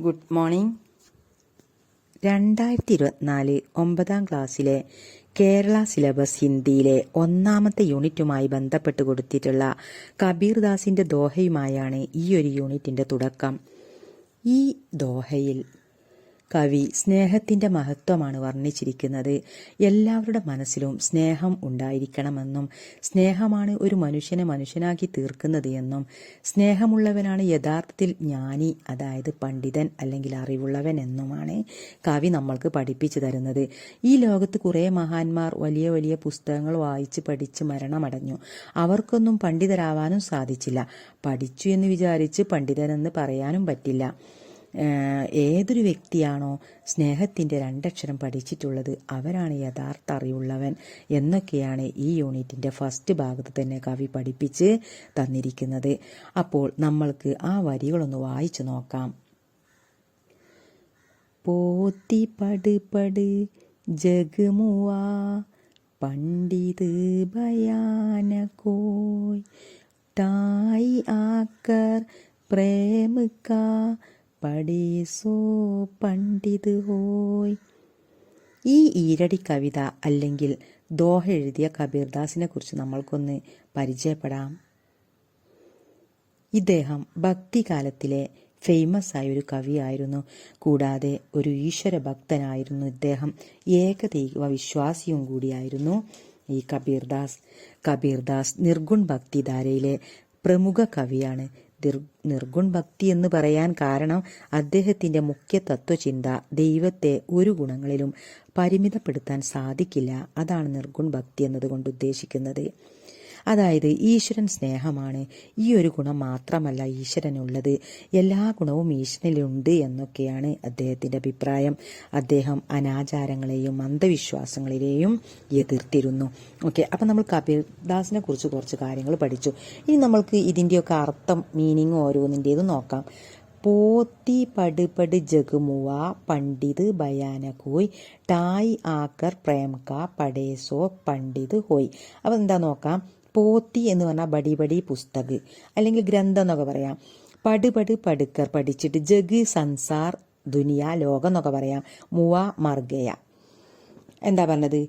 Good morning. രണ്ടായിരത്തി ഇരുപത്തിനാല് ഒമ്പതാം ക്ലാസ്സിലെ കേരള സിലബസ് ഹിന്ദിയിലെ ഒന്നാമത്തെ യൂണിറ്റുമായി ബന്ധപ്പെട്ട് കൊടുത്തിട്ടുള്ള കബീർദാസിന്റെ ദോഹയുമായാണ് ഈ ഒരു യൂണിറ്റിന്റെ തുടക്കം. ഈ ദോഹയിൽ കവി സ്നേഹത്തിന്റെ മഹത്വമാണ് വർണിച്ചിരിക്കുന്നത്. എല്ലാവരുടെ മനസ്സിലും സ്നേഹം ഉണ്ടായിരിക്കണമെന്നും സ്നേഹമാണ് ഒരു മനുഷ്യനെ മനുഷ്യനാക്കി തീർക്കുന്നത് എന്നും സ്നേഹമുള്ളവനാണ് യഥാർത്ഥത്തിൽ ജ്ഞാനി അതായത് പണ്ഡിതൻ അല്ലെങ്കിൽ അറിവുള്ളവൻ എന്നുമാണ് കവി നമ്മൾക്ക് പഠിപ്പിച്ചു തരുന്നത്. ഈ ലോകത്ത് കുറെ മഹാന്മാർ വലിയ വലിയ പുസ്തകങ്ങൾ വായിച്ച് പഠിച്ച് മരണമടഞ്ഞു. അവർക്കൊന്നും പണ്ഡിതരാവാനും സാധിച്ചില്ല. പഠിച്ചു എന്ന് വിചാരിച്ച് പണ്ഡിതനെന്ന് പറയാനും പറ്റില്ല. ഏതൊരു വ്യക്തിയാണോ സ്നേഹത്തിന്റെ രണ്ടക്ഷരം പഠിച്ചിട്ടുള്ളത് അവരാണ് യഥാർത്ഥ അറിവുള്ളവൻ എന്നൊക്കെയാണ് ഈ യൂണിറ്റിന്റെ ഫസ്റ്റ് ഭാഗത്ത് തന്നെ കവി പഠിപ്പിച്ച് തന്നിരിക്കുന്നത്. അപ്പോൾ നമ്മൾക്ക് ആ വരികളൊന്ന് വായിച്ചു നോക്കാം. പോത്തി പടുപട് പട് ജഗമുവാ പണ്ഡിത് ഭയാനകോയ് തായി ആക്കർ പ്രേമ കാ പടേസോ പണ്ഡിത് ഹോയ്. ഈ ഈരടി കവിത അല്ലെങ്കിൽ ദോഹ എഴുതിയ കബീർദാസിനെ കുറിച്ച് നമ്മൾക്കൊന്ന് പരിചയപ്പെടാം. ഇദ്ദേഹം ഭക്തികാലത്തിലെ ഫേമസ് ആയ ഒരു കവിയായിരുന്നു. കൂടാതെ ഒരു ഈശ്വര ഭക്തനായിരുന്നു ഇദ്ദേഹം. ഏകദൈവ വിശ്വാസിയും കൂടിയായിരുന്നു ഈ കബീർദാസ്. കബീർദാസ് നിർഗുൺ ഭക്തിധാരയിലെ പ്രമുഖ കവിയാണ് നിർഗുൺ ഭക്തി എന്ന് പറയാൻ കാരണം അദ്ദേഹത്തിന്റെ മുഖ്യ തത്വചിന്ത ദൈവത്തെ ഒരു ഗുണങ്ങളിലും പരിമിതപ്പെടുത്താൻ സാധിക്കില്ല. അതാണ് നിർഗുൺ ഭക്തി എന്നതുകൊണ്ട് ഉദ്ദേശിക്കുന്നത്. അതായത് ഈശ്വരൻ സ്നേഹമാണ്. ഈ ഒരു ഗുണം മാത്രമല്ല ഈശ്വരനുള്ളത്. എല്ലാ ഗുണവും ഈശ്വരനിലുണ്ട് എന്നൊക്കെയാണ് അദ്ദേഹത്തിന്റെ അഭിപ്രായം. അദ്ദേഹം അനാചാരങ്ങളെയും അന്ധവിശ്വാസങ്ങളിലെയും എതിർത്തിരുന്നു. ഓക്കെ അപ്പം നമ്മൾ കബീർദാസിനെ കുറിച്ച് കുറച്ച് കാര്യങ്ങൾ പഠിച്ചു. ഇനി നമ്മൾക്ക് ഇതിന്റെയൊക്കെ അർത്ഥം മീനിങ് ഓരോന്നിന്റെതും നോക്കാം. പോത്തി പടുപട് പട് ജഗുമുവ പണ്ഡിത് ഭയാനകോയ് ടായ് ആക്കർ പ്രേംക പടേസോ പണ്ഡിത് ഹോയ്. അപ്പം എന്താ നോക്കാം? പോത്തി എന്ന് പറഞ്ഞാൽ ബടി ബടി പുസ്തക്. അല്ലെങ്കിൽ ഗ്രന്ഥം എന്നൊക്കെ പറയാം. പടുപടു പട് പടുക്കർ പഠിച്ചിട്ട് ജഗ് സംസാർ ദുനിയ ലോകം എന്നൊക്കെ പറയാം. മുവ മർഗയ. എന്താ പറഞ്ഞത്?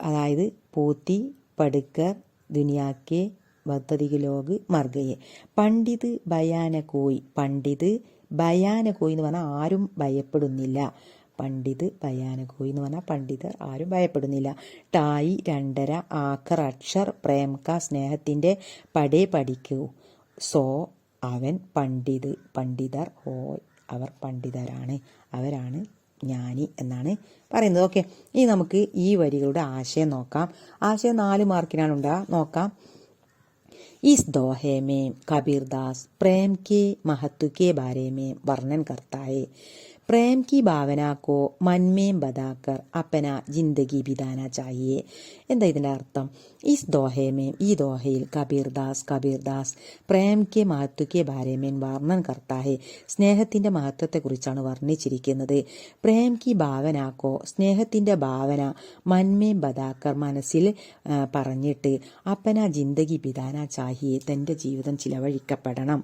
അതായത് പോത്തി പടുക്കർ ദുനിയാക്കെ ഭക്തതിക്ക് ലോക് മർഗയെ. പണ്ഡിത് ഭയാന കോയി പണ്ഡിത് ഭയാന കോയി എന്ന് പറഞ്ഞാൽ ആരും ഭയപ്പെടുന്നില്ല. പണ്ഡിത് ഭയാന കോയി എന്ന് പറഞ്ഞാൽ പണ്ഡിതർ ആരും ഭയപ്പെടുന്നില്ല ടായി രണ്ടര ആക്കർ അക്ഷർ പ്രേംക സ്നേഹത്തിന്റെ പടേ പഠിക്കൂ സോ അവൻ പണ്ഡിത് പണ്ഡിതർ ഹോയ് അവർ പണ്ഡിതരാണ് അവരാണ് ജ്ഞാനി എന്നാണ് പറയുന്നത് ഓക്കെ ഇനി നമുക്ക് ഈ വരികളുടെ ആശയം നോക്കാം ആശയം നാല് മാർക്കിനാണ് ഉണ്ടാ നോക്കാം इस दोहे में कबीरदास प्रेम के महत्व के बारे में वर्णन करता है പ്രേം കി ഭാവനാക്കോ മന്മേം ബദാക്കർ അപ്പന ജിന്ദഗി ബിദാന ചായേ എന്താ ഇതിന്റെ അർത്ഥം? ഈ ദോഹേമേ ഈ ദോഹയിൽ കബീർ ദാസ് കബീർ ദാസ് പ്രേം കെ മഹത്വക്കെ ഭാരേമേൻ വർണൻ കർത്താഹെ സ്നേഹത്തിന്റെ മഹത്വത്തെക്കുറിച്ചാണ് വർണിച്ചിരിക്കുന്നത്. പ്രേം കി ഭാവനാക്കോ സ്നേഹത്തിന്റെ ഭാവന മന്മേം ബദാക്കർ മനസ്സിൽ പറഞ്ഞിട്ട് അപ്പന ജിന്ദഗി ബിദാന ചാഹിയെ തന്റെ ജീവിതം ചിലവഴിക്കപ്പെടണം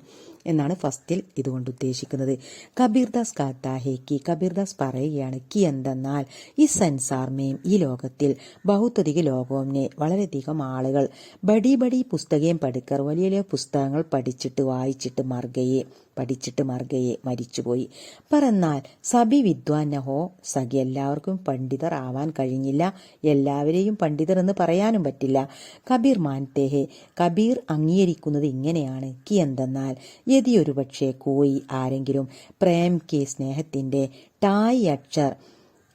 എന്നാണ് ഫസ്റ്റിൽ ഇതുകൊണ്ട് ഉദ്ദേശിക്കുന്നത്. കബീർദാസ് കാത്താഹെ കി കബീർദാസ് പറയുകയാണ് കി എന്തെന്നാൽ ഈ സൻസാർമേം ഈ ലോകത്തിൽ ബൗദ്ധതിക ലോകവുമിനെ വളരെയധികം ആളുകൾ ബടി ബടി പുസ്തകയും പഠിക്കർ വലിയ വലിയ പുസ്തകങ്ങൾ പഠിച്ചിട്ട് വായിച്ചിട്ട് മർഗയെ പഠിച്ചിട്ട് മർഗയെ മരിച്ചുപോയി. പറന്നാൽ സബി വിദ്വാനഹോ സഖി എല്ലാവർക്കും പണ്ഡിതർ ആവാൻ കഴിഞ്ഞില്ല എല്ലാവരെയും പണ്ഡിതർ എന്ന് പറയാനും പറ്റില്ല. കബീർ മാൻതേഹെ കബീർ അംഗീകരിക്കുന്നത് ഇങ്ങനെയാണ്. കി എന്തെന്നാൽ യതി ഒരു പക്ഷേ കോയി ആരെങ്കിലും പ്രേം കെ സ്നേഹത്തിന്റെ ടായ് അക്ഷർ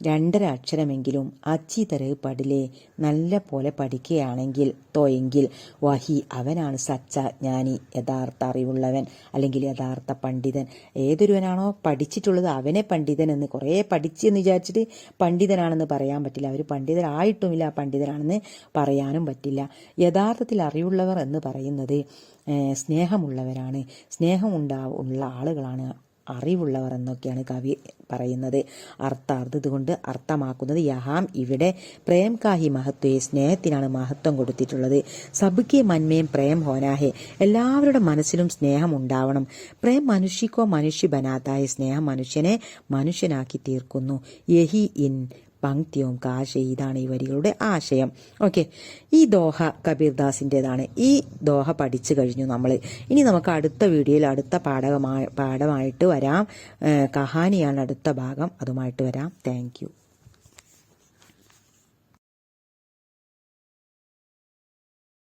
രണ്ടര അക്ഷരമെങ്കിലും അച്ചി തരവ് പടിലെ നല്ല പോലെ പഠിക്കുകയാണെങ്കിൽ തോയെങ്കിൽ വഹി അവനാണ് സച്ച ജ്ഞാനി യഥാർത്ഥ അറിവുള്ളവൻ അല്ലെങ്കിൽ യഥാർത്ഥ പണ്ഡിതൻ. ഏതൊരുവനാണോ പഠിച്ചിട്ടുള്ളത് അവനെ പണ്ഡിതൻ എന്ന് കുറേ പഠിച്ചെന്ന് വിചാരിച്ചിട്ട് പണ്ഡിതനാണെന്ന് പറയാൻ പറ്റില്ല. അവർ പണ്ഡിതരായിട്ടുമില്ല പണ്ഡിതനാണെന്ന് പറയാനും പറ്റില്ല. യഥാർത്ഥത്തിൽ അറിവുള്ളവർ എന്ന് പറയുന്നത് സ്നേഹമുള്ളവരാണ്. സ്നേഹമുണ്ടാ ഉള്ള ആളുകളാണ് അറിവുള്ളവർ എന്നൊക്കെയാണ് കവി പറയുന്നത്. അർത്ഥാർത്ഥ ഇതുകൊണ്ട് അർത്ഥമാക്കുന്നത് യഹാം. ഇവിടെ പ്രേം കാഹി മഹത്വേ സ്നേഹത്തിനാണ് മഹത്വം കൊടുത്തിട്ടുള്ളത്. സബുക്കെ മന്മയും പ്രേം ഹോനാഹെ. എല്ലാവരുടെ മനസ്സിലും സ്നേഹം ഉണ്ടാവണം. പ്രേം മനുഷ്യക്കോ മനുഷ്യ ബനാത്തായ സ്നേഹം മനുഷ്യനെ മനുഷ്യനാക്കി തീർക്കുന്നു. യഹി ഇൻ പങ്ക്തിയും കാശ ഇതാണ് ഈ വരികളുടെ ആശയം. ഓക്കെ. ഈ ദോഹ കബീർദാസിന്റെതാണ് ഈ ദോഹ പഠിച്ചു കഴിഞ്ഞു നമ്മൾ ഇനി നമുക്ക് അടുത്ത വീഡിയോയിൽ അടുത്ത പാഠകമായ പാഠമായിട്ട് വരാം. കഹാനിയാണ് അടുത്ത ഭാഗം. അതുമായിട്ട് വരാം. താങ്ക്